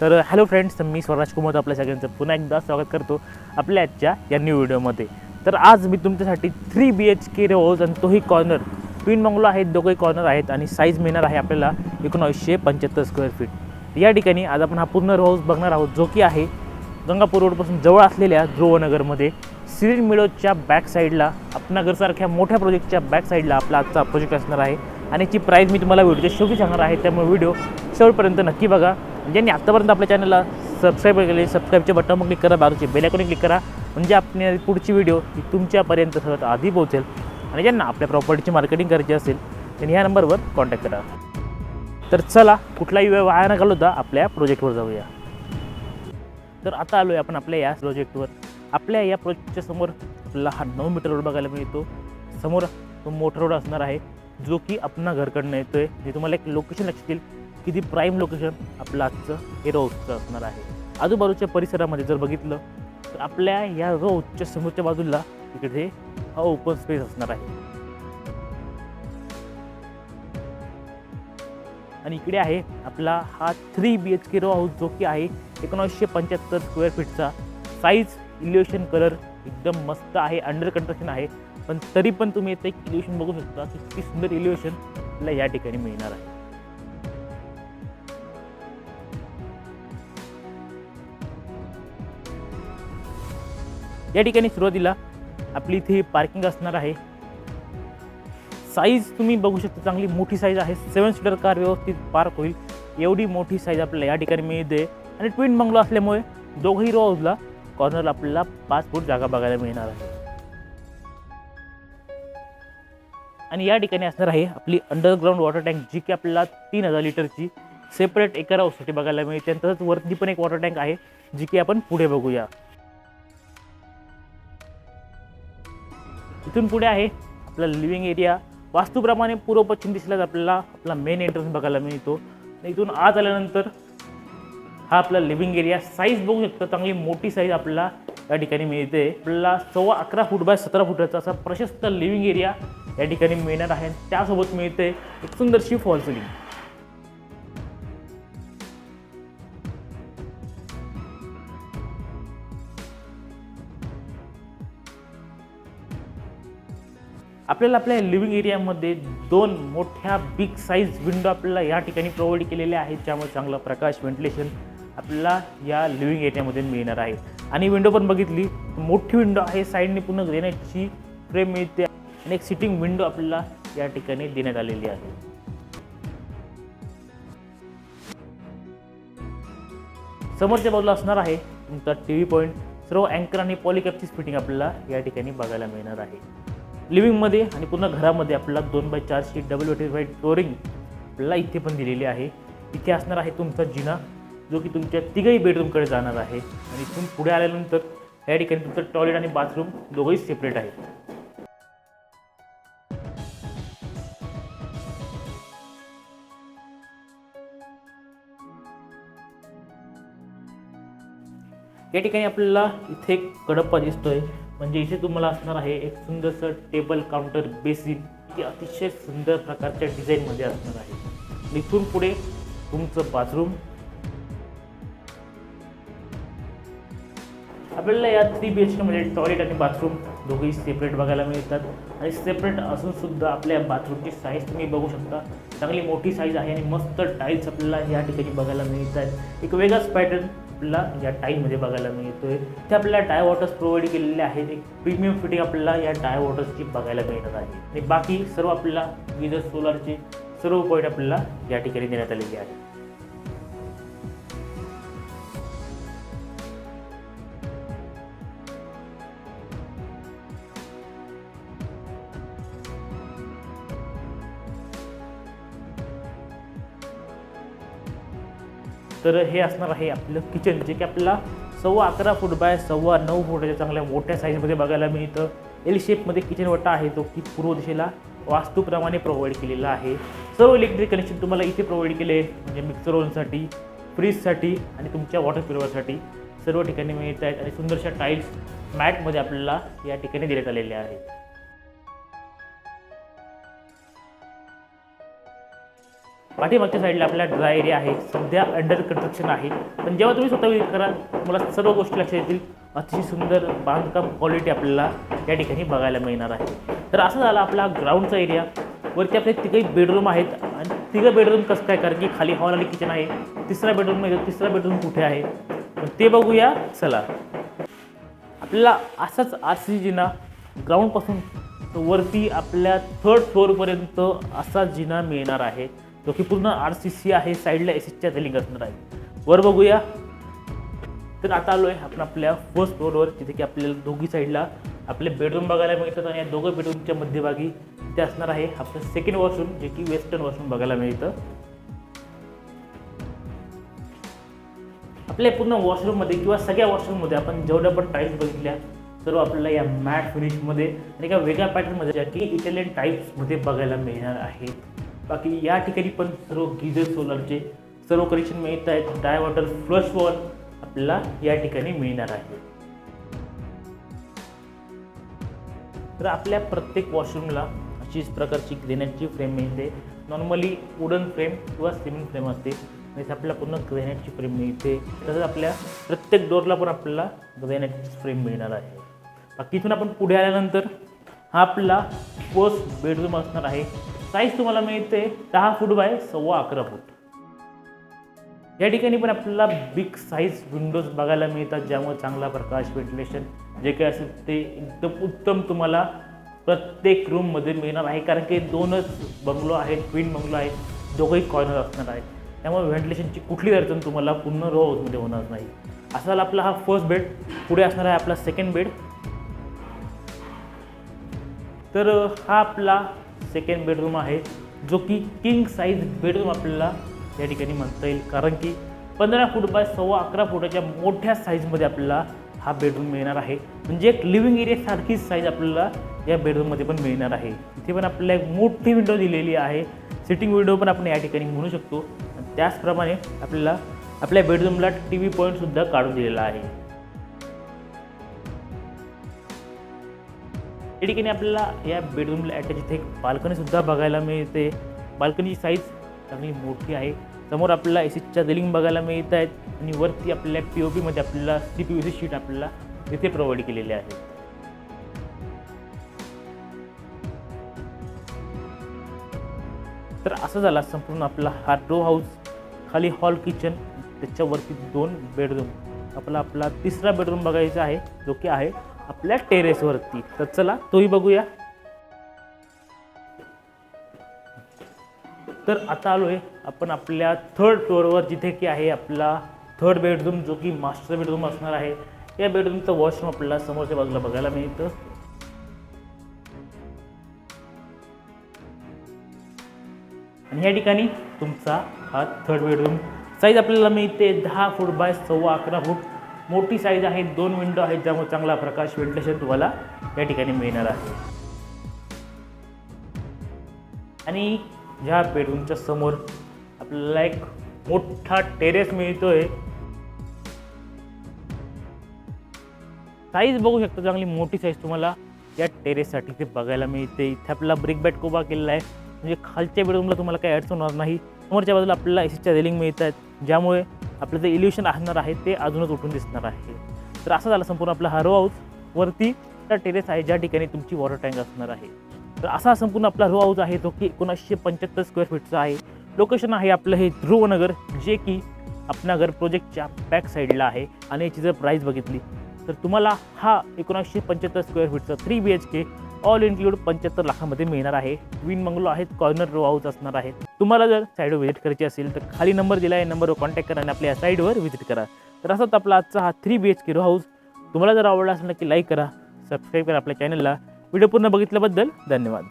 तर hello friends मी स्वराज कुमार आपल्या सगळ्यांचं पुन्हा एकदा स्वागत करतो आपल्या आजच्या या न्यू व्हिडिओमध्ये तर आज मी तुमच्यासाठी थ्री बी एच के रोज आणि तोही कॉर्नर ट्विन बंगलो आहेत दोघंही कॉर्नर आहेत आणि साईज मिळणार आहे आपल्याला एकोणावीसशे पंच्याहत्तर स्क्वेअर फीट या ठिकाणी आज आपण हा पूर्ण रोज बघणार आहोत जो की आहे गंगापूर रोडपासून जवळ असलेल्या ध्रुवनगरमध्ये. सिरीन मिळोच्या बॅक साईडला आपणागरसारख्या मोठ्या प्रोजेक्टच्या बॅक साईडला आपला आजचा प्रोजेक्ट असणार आहे. आणि याची प्राईज मी तुम्हाला व्हिडिओच्या शेवटी सांगणार आहे त्यामुळे व्हिडिओ शेवटपर्यंत नक्की बघा. म्हणजे ज्यांनी आत्तापर्यंत आपल्या चॅनलला सबस्क्राईब केले सबस्क्राईबचे बटन क्लिक करा बाजूचे बेलायकॉन क्लिक करा. म्हणजे आपली पुढची व्हिडिओ ही तुमच्यापर्यंत सर्वात आधी पोहोचेल. आणि ज्यांना आपल्या प्रॉपर्टीची मार्केटिंग करायची असेल त्यांनी ह्या नंबरवर कॉन्टॅक्ट करा. तर चला कुठलाही वेळ वाया न घालवता आपल्या प्रोजेक्टवर जाऊया. तर आता आलो आहे आपण आपल्या या प्रोजेक्टवर आपल्या या प्रोजेक्टच्या समोर आपल्याला हा नऊ मीटर रोड बघायला मिळतो. समोर तो मोठा रोड असणार आहे जो की आपणा घरकडनं येतो आहे जे तुम्हाला एक लोकेशन लक्षात येईल. किती प्राईम लोकेशन आपलं आजचं हे रोजचं असणार आहे. आजूबाजूच्या परिसरामध्ये जर बघितलं तर आपल्या या रोजच्या समोरच्या बाजूला इकडे हा ओपन स्पेस असणार आहे. आणि इकडे आहे आपला हा three B H K row house जो की आहे एकोणीसशे पंच्याहत्तर स्क्वेअर फीटचा साईज इल्युशन कलर एकदम मस्त आहे अंडर कन्स्ट्रक्शन आहे. पण तरी पण तुम्ही इथे एक इल्युशन बघू शकता की किती सुंदर इल्युएशन आपल्याला या ठिकाणी मिळणार आहे. या ठिकाणी सुरुवातीला आपली इथे पार्किंग असणार आहे. साईज तुम्ही बघू शकता चांगली मोठी साईज आहे. सेवन सीटर कार व्यवस्थित पार्क होईल. एवढी मोठी साईज आपल्याला या ठिकाणी मिळते. आणि ट्विन बंगलो असल्यामुळे दोघंही रोजला कॉर्नरला आपल्याला पाच फूट जागा बघायला मिळणार आहे. आणि या ठिकाणी असणार आहे आपली अंडरग्राऊंड वॉटर टँक जी की आपल्याला तीन हजार लिटरची सेपरेट एका हाऊससाठी बघायला मिळते. आणि तसंच वरती पण एक वॉटर टँक आहे जी की आपण पुढे बघूया. इथून पुढे आहे आपला लिव्हिंग एरिया वास्तूप्रमाणे पूर्व पश्चिम दिशेलाच आपल्याला आपला मेन एंट्रन्स बघायला मिळतो. इथून आत आल्यानंतर हा आपला लिव्हिंग एरिया साईज बघू शकता चांगली मोठी साईज आपल्याला या ठिकाणी मिळते. आपल्याला सव्वा अकरा फूट बाय सतरा फुटाचा असा प्रशस्त लिव्हिंग एरिया या ठिकाणी मिळणार आहे. त्यासोबत मिळते एक सुंदरशी फॉल सिलिंग आपल्याला आपल्या लिव्हिंग एरियामध्ये दोन मोठ्या बिग साईज विंडो आपल्याला या ठिकाणी प्रोव्हाइड केलेल्या आहेत ज्यामुळे चांगला प्रकाश व्हेंटिलेशन आपल्याला या लिव्हिंग एरियामध्ये मिळणार आहे. आणि विंडो पण बघितली मोठी विंडो आहे साईडने पूर्ण ग्रेनाईटची फ्रेम मिळते आणि एक सिटिंग विंडो आपल्याला या ठिकाणी देण्यात आलेली आहे. समोरच्या बाजूला असणार आहे तुमचा टी व्ही पॉईंट सर्व अँकर आणि पॉलिकॅपचीच फिटिंग आपल्याला या ठिकाणी बघायला मिळणार आहे. लिव्हिंगमध्ये आणि पूर्ण घरामध्ये आपल्याला दोन बाय चारची डबल वेटिफाईड फ्लोरिंग आपल्याला इथे पण दिलेली आहे. इथे असणार आहे तुमचा जिना जो की तुमच्या तिघही बेडरूमकडे जाणार आहे. आणि इथून पुढे आल्यानंतर या ठिकाणी तुमचं टॉयलेट आणि बाथरूम दोघंही सेपरेट आहेत. या ठिकाणी आपल्याला इथे एक कडप्पा दिसतोय. म्हणजे इथे तुम्हाला असणार आहे एक सुंदरसं टेबल काउंटर बेसिन ते अतिशय सुंदर प्रकारच्या डिझाईनमध्ये असणार आहे. इथून पुढे तुमचं बाथरूम आपल्याला या थ्री बी एच केमध्ये टॉयलेट आणि बाथरूम दोघेही सेपरेट बघायला मिळतात. आणि सेपरेट असून सुद्धा आपल्या बाथरूमची साईज तुम्ही बघू शकता. चांगली मोठी साईज आहे आणि मस्त टाईल्स आपल्याला या ठिकाणी बघायला मिळत आहेत एक वेगळाच पॅटर्न आपल्याला या टाईमध्ये बघायला मिळतोय. ते आपल्याला टाय वॉटर्स प्रोव्हाइड केलेले आहेत. एक प्रीमियम फिटिंग आपल्याला या टाय वॉटर्सची बघायला मिळणार आहे. आणि बाकी सर्व आपल्याला विजर सोलारचे सर्व पॉईंट आपल्याला या ठिकाणी देण्यात आलेले आहेत. तर हे असणार आहे आपलं किचन जे की आपल्याला सव्वा अकरा फूट बाय सव्वा नऊ फुटाच्या चांगल्या मोठ्या साईजमध्ये बघायला मिळतं. एल शेपमध्ये किचन वटा आहे तो की पूर्व दिशेला वास्तूप्रमाणे प्रोव्हाइड केलेला आहे. सर्व इलेक्ट्रिक कनेक्शन तुम्हाला इथे प्रोव्हाइड केले म्हणजे मिक्सर ओव्हनसाठी फ्रीजसाठी आणि तुमच्या वॉटर प्युअरसाठी सर्व ठिकाणी मिळत आहेत आणि सुंदरशा टाईल्स मॅटमध्ये आपल्याला या ठिकाणी देण्यात आलेल्या आहेत. पाठीमागच्या साईडला आपला ड्राय एरिया आहे. सध्या अंडर कन्स्ट्रक्शन आहे. पण जेव्हा तुम्ही स्वतः विजिट कराल तुम्हाला सर्व गोष्टी लक्षात येतील. अतिशय सुंदर बांधकाम क्वालिटी आपल्याला या ठिकाणी बघायला मिळणार आहे. तर असं झाला आपला ग्राउंडचा एरिया वरती आपले तिघही बेडरूम आहेत. आणि तिघं बेडरूम कसं काय? कारण की खाली हॉल आणि किचन आहे. तिसरा बेडरूम आहे. तिसरा बेडरूम कुठे आहे? तर ते बघूया. चला. आपल्याला असाच आर सी जिना ग्राउंडपासून वरती आपल्या थर्ड फ्लोअरपर्यंत असा जिना मिळणार आहे. जो की पूर्ण आर सी सी आहे साईडला एस एसच्या रेलिंग असणार आहे. वर बघूया. तर आता आलो आहे आपण आपल्या फर्स्ट फ्लोअरवर जिथे की आपल्याला दोघी साईडला आपले बेडरूम बघायला मिळतात आणि या दोघं बेडरूमच्या मध्यभागी ते असणार आहे आपलं सेकंड वॉशरूम जे की वेस्टर्न वॉशरूम बघायला मिळतं. आपल्या पूर्ण वॉशरूममध्ये किंवा सगळ्या वॉशरूममध्ये आपण जेवढ्या पण टाईल्स बघितल्या सर्व आपल्याला या मॅट फिनिशमध्ये आणि एका वेगळ्या पॅटर्नमध्ये ज्या की इटालियन टाईप्समध्ये बघायला मिळणार आहेत. बाकी या ठिकाणी पण सर्व गिझर सोलरचे सर्व कनेक्शन मिळत आहेत. डाय वॉटर फ्लश वॉल आपल्याला या ठिकाणी मिळणार आहे. तर आपल्या प्रत्येक वॉशरूमला अशीच प्रकारची ग्रेनाईटची फ्रेम मिळते. नॉर्मली वुडन फ्रेम किंवा सिमेंट फ्रेम असते. म्हणजे आपल्याला पूर्ण ग्रेनाईटची फ्रेम मिळते. तसंच आपल्या प्रत्येक डोरला पण आपल्याला ग्रेनाईटची फ्रेम मिळणार आहे. बाकी इथून आपण पुढे आल्यानंतर हा आपला फर्स्ट बेडरूम असणार आहे. साईज तुम्हाला मिळते दहा फूट बाय सव्वा अकरा फूट. या ठिकाणी पण आपल्याला बिग साईज विंडोज बघायला मिळतात ज्यामुळे चांगला प्रकाश व्हेंटिलेशन जे काही असेल ते एकदम उत्तम तुम्हाला प्रत्येक रूममध्ये मिळणार आहे. कारण की दोनच बंगलो आहेत ट्विन बंगलो आहेत दोघंही कॉर्नर असणार आहेत. त्यामुळे व्हेंटिलेशनची कुठली अडचण तुम्हाला पूर्ण रो हाऊसमध्ये होणार नाही. असा झाला आपला हा फर्स्ट बेड पुढे असणार आहे आपला सेकंड बेड तर हा आपला सेकंड बेडरूम आहे जो की किंग साईज बेडरूम आपल्याला या ठिकाणी म्हणता येईल. कारण की पंधरा फूट बाय सव्वा अकरा फुटाच्या मोठ्या साईजमध्ये आपल्याला हा बेडरूम मिळणार आहे. म्हणजे एक लिव्हिंग एरियासारखीच साईज आपल्याला या बेडरूममध्ये पण मिळणार आहे. इथे पण आपल्याला एक मोठी विंडो दिलेली आहे. सिटिंग विंडो पण आपण या ठिकाणी म्हणू शकतो. त्याचप्रमाणे आपल्याला आपल्या बेडरूमला टी व्ही पॉईंटसुद्धा काढून दिलेला आहे. या ठिकाणी आपल्याला या बेडरूमला अटॅच इथे एक बाल्कनीसुद्धा बघायला मिळते. बाल्कनीची साईज चांगली मोठी आहे. समोर आपल्याला ए सीच्या रेलिंग बघायला मिळत आहेत. आणि वरती आपल्या पी ओ पीमध्ये आपल्याला C P U C sheet आपल्याला तिथे प्रोव्हाइड केलेले आहे तर असं झाला संपूर्ण आपला हा रो हाऊस खाली हॉल किचन त्याच्यावरती दोन बेडरूम आपला आपला तिसरा बेडरूम बघायचा आहे जो की आहे आपल्या टेरेसवरती. तर चला तोही बघूया. तर आता आलो आहे आपण आपल्या थर्ड फ्लोअरवर जिथे की आहे आपला थर्ड बेडरूम जो की मास्टर बेडरूम असणार आहे. या बेडरूमचं वॉशरूम आपल्याला समोरच्या बाजूला बघायला मिळतं. आणि या ठिकाणी तुमचा हा थर्ड बेडरूम साईज आपल्याला मिळते दहा फूट बाय सव्वा अकरा फूट मोठी साईज आहे दोन विंडो आहेत ज्यामुळे चांगला प्रकाश व्हेंटिलेशन तुम्हाला या ठिकाणी मिळणार आहे. आणि ह्या बेडरूमच्या समोर आपल्याला एक मोठा टेरेस मिळतोय. साईज बघू शकता चांगली मोठी साईज तुम्हाला या टेरेससाठी ते बघायला मिळते. इथे आपला ब्रिक बॅट उभा केलेला आहे. म्हणजे खालच्या बेडरूमला तुम्हाला काही अडचण होणार नाही. समोरच्या बाजूला आपल्याला एसीच्या रेलिंग मिळत आहेत ज्यामुळे आपलं जे इल्युशन असणार आहे ते अजूनच उठून दिसणार आहे. तर असं झालं संपूर्ण आपला हरो हाऊस वरती टेरेस आहे ज्या ठिकाणी तुमची वॉटर टँक असणार आहे. तर असा संपूर्ण आपला रो हाऊस आहे जो की एकोणीसशे पंच्याहत्तर स्क्वेअर फीटचा आहे. लोकेशन आहे आपलं हे ध्रुवनगर जे की आपणागर प्रोजेक्टच्या बॅक साईडला आहे. आणि याची जर प्राईस बघितली तर तुम्हाला हा एकोणीसशे पंच्याहत्तर square फीटचा three B H K all include पंच्याहत्तर लाखामध्ये मिळणार आहे. विन मंगलो आहेत कॉर्नर रो हाऊस असणार आहेत. तुम्हाला जर साईडवर व्हिजिट करायची असेल तर खाली नंबर दिला आहे नंबरवर कॉन्टॅक्ट करा आणि आपल्या साईडवर व्हिजिट करा. तर असंच आपला आजचा हा three B H K row house तुम्हाला जर आवडला असेल नक्की लाईक करा सबस्क्राईब करा आपल्या चॅनलला व्हिडिओ पूर्ण बघितल्याबद्दल धन्यवाद.